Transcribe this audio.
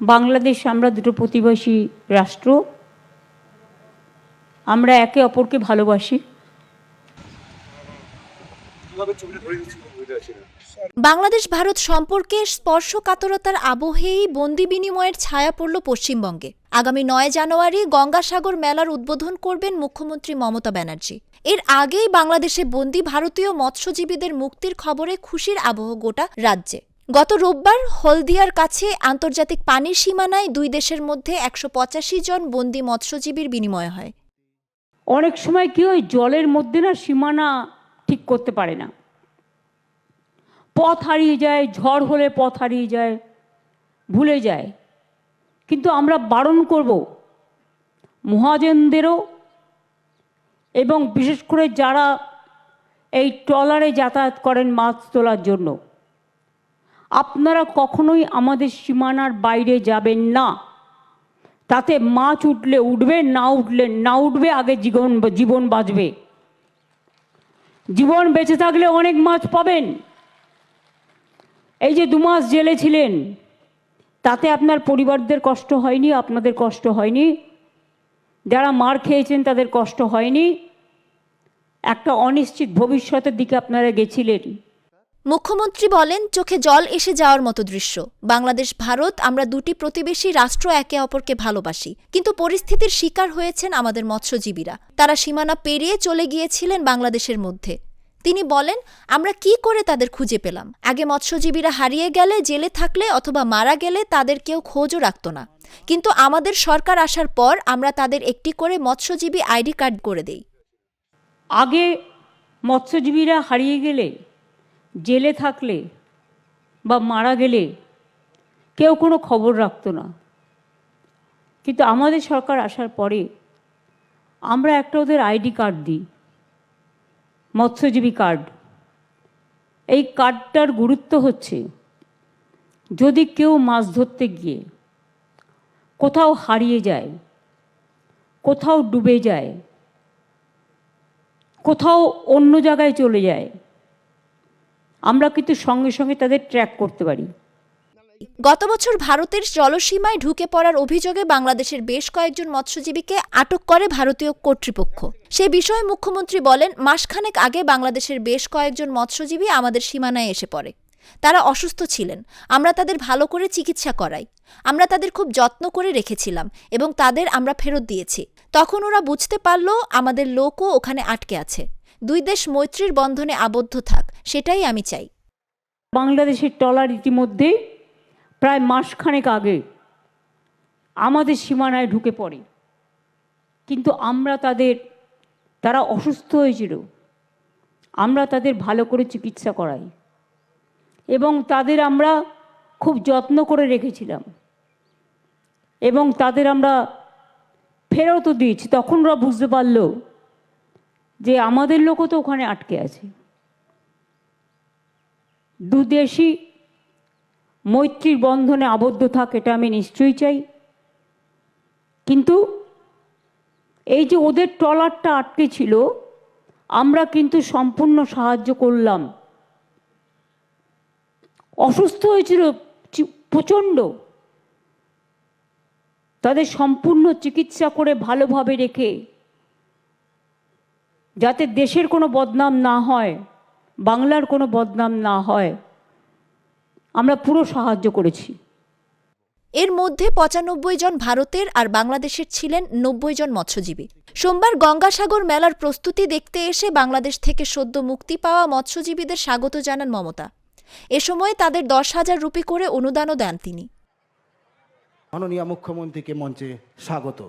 বাংলাদেশ আমরা দুটো প্রতিবেশী রাষ্ট্র। আমরা একে অপরকে ভালোবাসি। বাংলাদেশ ভারত সম্পর্কে স্পর্শকাতরতার আবহেই বন্দি বিনিময়ের ছায়া পড়ল পশ্চিমবঙ্গে। আগামী নয় জানুয়ারি গঙ্গাসাগর মেলার উদ্বোধন করবেন মুখ্যমন্ত্রী মমতা ব্যানার্জি। এর আগেই বাংলাদেশে বন্দি ভারতীয় মৎস্যজীবীদের মুক্তির খবরে খুশির আবহ গোটা রাজ্যে। গত রোববার হলদিয়ার কাছে আন্তর্জাতিক পানির সীমানায় দুই দেশের মধ্যে একশো পঁচাশি জন বন্দি মৎস্যজীবীর বিনিময় হয়। অনেক সময় কি ওই জলের মধ্যে না সীমানা ঠিক করতে পারে না। পথ হারিয়ে যায়, ঝড় হলে পথ হারিয়ে যায়, ভুলে যায়। কিন্তু আমরা বারণ করব মহাজনদেরও এবং বিশেষ করে যারা এই ট্রলারে যাতায়াত করেন মাছ তোলার জন্য। আপনারা কখনোই আমাদের সীমানার বাইরে যাবেন না। তাতে মাছ উঠলে উঠবে, না উঠলে না উঠবে, আগে জীবন জীবন বাঁচবে। জীবন বেঁচে থাকলে অনেক মাছ পাবেন। এই যে দু মাস জেলে ছিলেন, তাতে আপনার পরিবারদের কষ্ট হয়নি, আপনাদের কষ্ট হয়নি? যারা মার খেয়েছেন, তাদের কষ্ট হয়নি? একটা অনিশ্চিত ভবিষ্যতের দিকে আপনারা গেছিলেন। মুখ্যমন্ত্রী বলেন, চোখে জল এসে যাওয়ার মতো দৃশ্য। বাংলাদেশ, ভারত, আমরা দুটি প্রতিবেশী রাষ্ট্র একে অপরকে ভালোবাসি। কিন্তু পরিস্থিতির শিকার হয়েছেন আমাদের মৎস্যজীবীরা। তারা সীমানা পেরিয়ে চলে গিয়েছিলেন বাংলাদেশের মধ্যে। তিনি বলেন, আমরা কি করে তাদের খুঁজে পেলাম? আগে মৎস্যজীবীরা হারিয়ে গেলে, জেলে থাকলে অথবা মারা গেলে তাদের কেউ খোঁজও রাখত না। কিন্তু আমাদের সরকার আসার পর আমরা তাদের একটি করে মৎস্যজীবী আইডি কার্ড করে দেই। আগে মৎস্যজীবীরা হারিয়ে গেলে জেলে থাকলে বা মারা গেলে কেউ কোনো খবর রাখতো না। কিন্তু আমাদের সরকার আসার পরে আমরা একটা ওদের আইডি কার্ড দিই, মৎস্যজীবী কার্ড। এই কার্ডটার গুরুত্ব হচ্ছে যদি কেউ মাছ ধরতে গিয়ে কোথাও হারিয়ে যায়, কোথাও ডুবে যায়, কোথাও অন্য জায়গায় চলে যায় আমরা কিন্তু সঙ্গে সঙ্গে তাদের ট্র্যাক করতে পারি। গত বছর ভারতের জলসীমায় ঢুকে পড়ার অভিযোগে বাংলাদেশের বেশ কয়েকজন মৎস্যজীবীকে আটক করে ভারতীয় কর্তৃপক্ষ। সে বিষয়ে মুখ্যমন্ত্রী বলেন, মাসখানেক আগে বাংলাদেশের বেশ কয়েকজন মৎস্যজীবী আমাদের সীমানায় এসে পড়ে। তারা অসুস্থ ছিলেন। আমরা তাদের ভালো করে চিকিৎসা করাই। আমরা তাদের খুব যত্ন করে রেখেছিলাম এবং তাদের আমরা ফেরত দিয়েছি। তখন ওরা বুঝতে পারল আমাদের লোকও ওখানে আটকে আছে। দুই দেশ মৈত্রীর বন্ধনে আবদ্ধ থাক, সেটাই আমি চাই। বাংলাদেশের ট্রলার ইতিমধ্যে প্রায় মাসখানেক আগে আমাদের সীমানায় ঢুকে পড়ে। কিন্তু আমরা তাদের, তারা অসুস্থ হয়েছিল। আমরা তাদের ভালো করে চিকিৎসা করাই। এবং তাদের আমরা খুব যত্ন করে রেখেছিলাম। এবং তাদের আমরা ফেরতও দিয়েছি। তখন ওরা বুঝতে পারল যে আমাদের লোকও তো ওখানে আটকে আছে। দুদেশই মৈত্রীর বন্ধনে আবদ্ধ থাক, এটা আমি নিশ্চয়ই চাই। কিন্তু এই যে ওদের ট্রলারটা আটকে ছিল, আমরা কিন্তু সম্পূর্ণ সাহায্য করলাম। অসুস্থ হয়েছিল প্রচণ্ড। তাদের সম্পূর্ণ চিকিৎসা করে ভালোভাবে রেখে যাতে দেশের কোনো বদনাম না হয় বাংলার কোনো বদনাম না হয় আমরা পুরো সাহায্য করেছি। এর মধ্যে পঁচানব্বই জন ভারতের আর বাংলাদেশের ছিলেন নব্বই জন মৎস্যজীবী। সোমবার গঙ্গাসাগর মেলার প্রস্তুতি দেখতে এসে বাংলাদেশ থেকে সদ্য মুক্তি পাওয়া মৎস্যজীবীদের স্বাগত জানান মমতা। এ সময় তাদের দশ হাজার রুপি করে অনুদানও দেন তিনি। মাননীয় মুখ্যমন্ত্রীকে মঞ্চে স্বাগত।